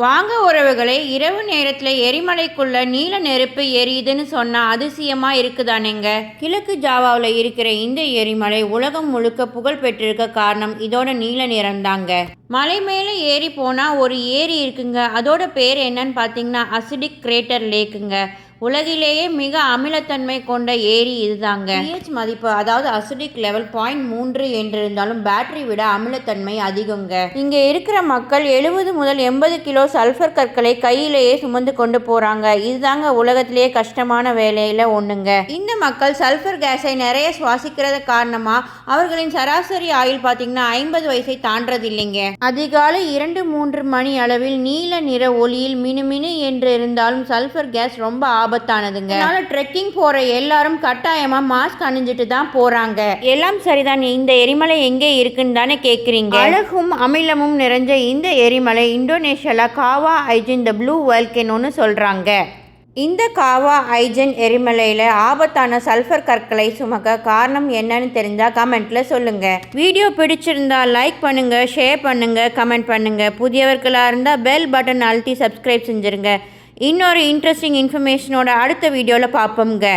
வாங்க உறவுகளே இரவு நேரத்தில் எரிமலைக்குள்ள நீல நெருப்பு எரியுதுன்னு சொன்னால் அதிசயமாக இருக்குதானேங்க? கிழக்கு ஜாவாவில் இருக்கிற இந்த எரிமலை உலகம் முழுக்க புகழ் பெற்றிருக்க காரணம் இதோட நீல நிறந்தாங்க மலை மேலே ஏறி போனால் ஒரு ஏரி இருக்குங்க. அதோட பேர் என்னன்னு பார்த்தீங்கன்னா அசிடிக் கிரேட்டர் லேக்குங்க. உலகிலேயே மிக அமிலத்தன்மை கொண்ட ஏரி இதுதாங்க. pH மதிப்பு அதாவது அசிடிக் லெவல் பாயிண்ட் மூன்று என்றிருந்தாலும் பேட்டரி விட அமிலத்தன்மை அதிகங்க. இங்க இருக்கிற மக்கள் எழுபது முதல் எண்பது கிலோ சல்ஃபர் கற்களை கையிலேயே சுமந்து கொண்டு போறாங்க. இதுதாங்க உலகத்திலேயே கஷ்டமான வேலையில ஒண்ணுங்க. இந்த மக்கள் சல்ஃபர் கேஸை நிறைய சுவாசிக்கிறது காரணமா அவர்களின் சராசரி ஆயுள் பார்த்தீங்கன்னா ஐம்பது வயசை தாண்டது இல்லைங்க அதிகாலை இரண்டு மூன்று மணி அளவில் நீல நிற ஒளியில் மினுமினு என்று இருந்தாலும் சல்ஃபர் கேஸ் ரொம்ப ஆபத்தானதுங்க. அதனால ட்ரெக்கிங் போற எல்லாரும் கட்டாயமா மாஸ்க் அணிஞ்சிட்டு தான் போறாங்க. எல்லாம் சரிதான்? இந்த எரிமலை எங்கே இருக்குன்னு தானே கேக்குறீங்க? அழகும் அமிலமும் நிறைஞ்ச இந்த எரிமலை இந்தோனேஷியால காவா ஐஜின் த ப்ளூ வேல்கேனோன்னு சொல்றாங்க. இந்த காவா ஐஜன் எரிமலையில் ஆபத்தான சல்ஃபர் கற்களை சுமக்க காரணம் என்னன்னு தெரிஞ்சால் கமெண்ட்டில் சொல்லுங்கள் வீடியோ பிடிச்சிருந்தா லைக் பண்ணுங்கள் ஷேர் பண்ணுங்கள் கமெண்ட் பண்ணுங்கள் புதியவர்களாக இருந்தால் பெல் பட்டன் அழுத்தி சப்ஸ்கிரைப் செஞ்சுருங்க. இன்னொரு இன்ட்ரெஸ்டிங் இன்ஃபர்மேஷனோட அடுத்த வீடியோவில் பார்ப்போம்ங்க.